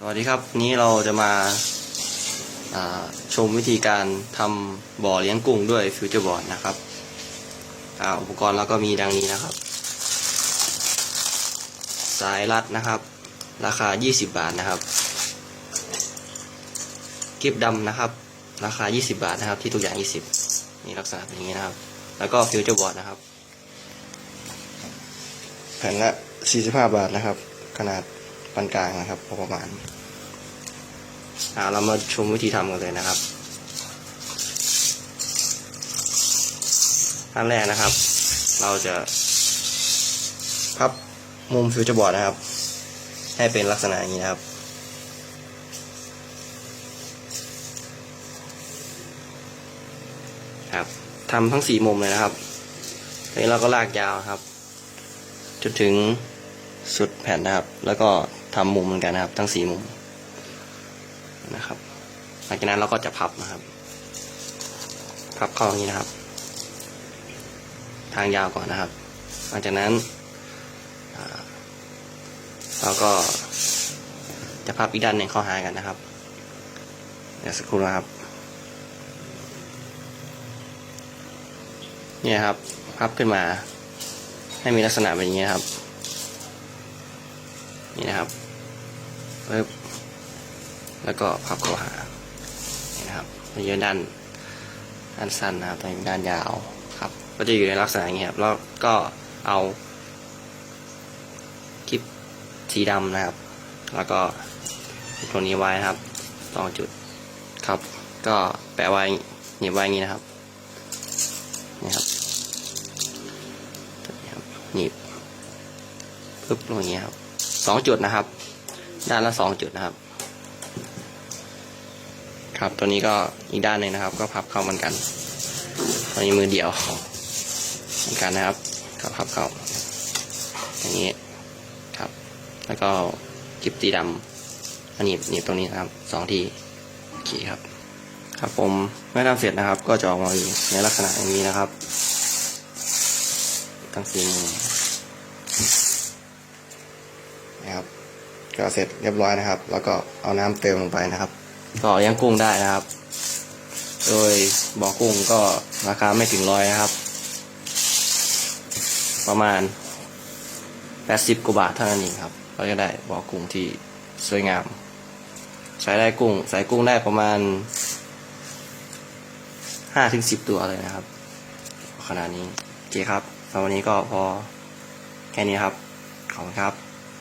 สวัสดีครับนี้เราจะมาาชมวิธีการทำบ่อเลี้ยงกุ้งด้วยฟิวเจอร์บอร์ดนะครับอ,อุปกรณ์เราก็มีดังนี้นะครับ สายรัดนะครับ ราคา 20 บาทนะครับกิฟดำนะครับ ราคา 20 บาทนะครับ ที่ทุกอย่าง 20 นี่ลักษณะเป็นอย่างนี้นะครับ แล้วก็ฟิวเจอร์บอร์ดนะครับแผ่นละ 45 บาทนะครับ ขนาด ปานกลางนะครับพอประมาณอ่าเรามาชมวิธีทำกันเลยนะครับขั้นแรกนะครับ เราจะพับมุมฟิวเจอร์บอร์ดนะครับ ให้เป็นลักษณะอย่างนี้นะครับครับทำทั้งสี่มุมเลยนะครับทีนี้เราก็ลากยาวครับจนถึงสุดแผ่นนะครับ แล้วก็ ทำมุมเหมือนกันนะครับ ทั้งสี่มุมนะครับหลังจากนั้นเราก็จะพับนะครับ พับเข้าอย่างนี้นะครับ ทางยาวก่อนนะครับ หลังจากนั้นเราก็จะพับอีกด้านหนึ่งเข้าหากันนะครับเดี๋ยวสักครู่นะครับเนี่ยครับ พับขึ้นมา ให้มีลักษณะเป็นอย่างนี้นะครับ นี่นะครับ ปึ๊บแล้วก็พับเข้าหานะครับมันยืนด้านด้านสั้นนะครับตรงนี้ด้านยาวครับ ก็จะอยู่ในลักษณะอย่างนี้ครับแล้วก็เอาคลิปสีดำนะครับ แล้วก็ตัวนี้ไว้นะครับสองจุดครับ ก็แปะไว้หนีบไว้อย่างนี้นะครับนี่ครับนี่ครับหนีบปึ๊บลงอย่างนี้ครับสองจุดนะครับ ด้านละสองจุดนะครับ ครับตัวนี้ก็อีกด้านหนึ่งนะครับ ก็พับเข้าเหมือนกันตัวนี้มือเดียวเหมือนกันนะครับก็พับเข้าอย่างนี้ครับ แล้วก็กิบตีดำอันนี้หนีบตรงนี้นะครับสองทีโอเคครับ ครับผมเมื่อทำเสร็จนะครับ ก็จะออกมาอยู่ในลักษณะอย่างนี้นะครับทั้งสี่มุมนะครับ ก็เสร็จเรียบร้อยนะครับ แล้วก็เอาน้ำเติมลงไปนะครับ ก็เลี้ยงกุ้งได้นะครับ โดยบ่อกุ้งก็ราคาไม่ถึงร้อยนะครับ ประมาณแปดสิบกว่าบาทเท่านั้นเองครับก็จะได้บ่อกุ้งที่สวยงาม ใช้ได้กุ้งใส่กุ้งได้ประมาณห้าถึงสิบตัวเลยนะครับ ขนาดนี้โอเคครับสำหรับวันนี้ก็พอแค่นี้ครับ ขอบคุณครับ